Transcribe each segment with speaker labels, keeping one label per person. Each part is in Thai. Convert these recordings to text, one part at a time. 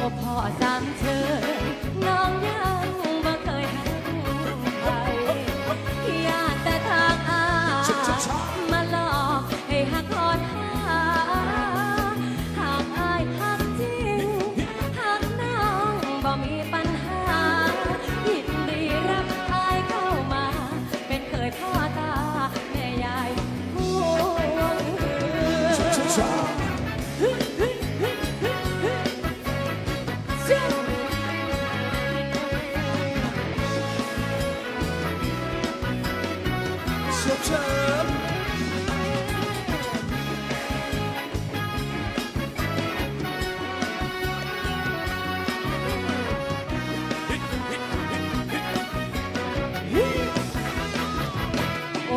Speaker 1: โอ้พ่อสามเชยน้องยังบ่เคยหักใครอย่าแต่ทางอามาหลอกให้หักคอนหาหากอายหักจริงหากน้องบ่มีปัญหายินดีรับอายเข้ามา เป็นเคยพ่อตาแม่ยายห่วงเ我อ้车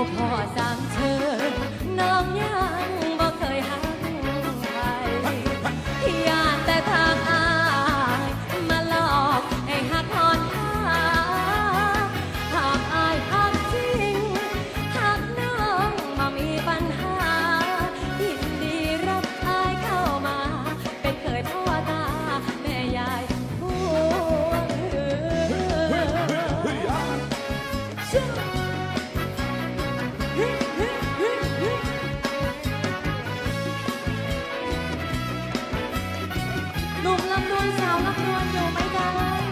Speaker 1: หพ่
Speaker 2: lắm đôi sao lắm đôi nhiều máy ca lên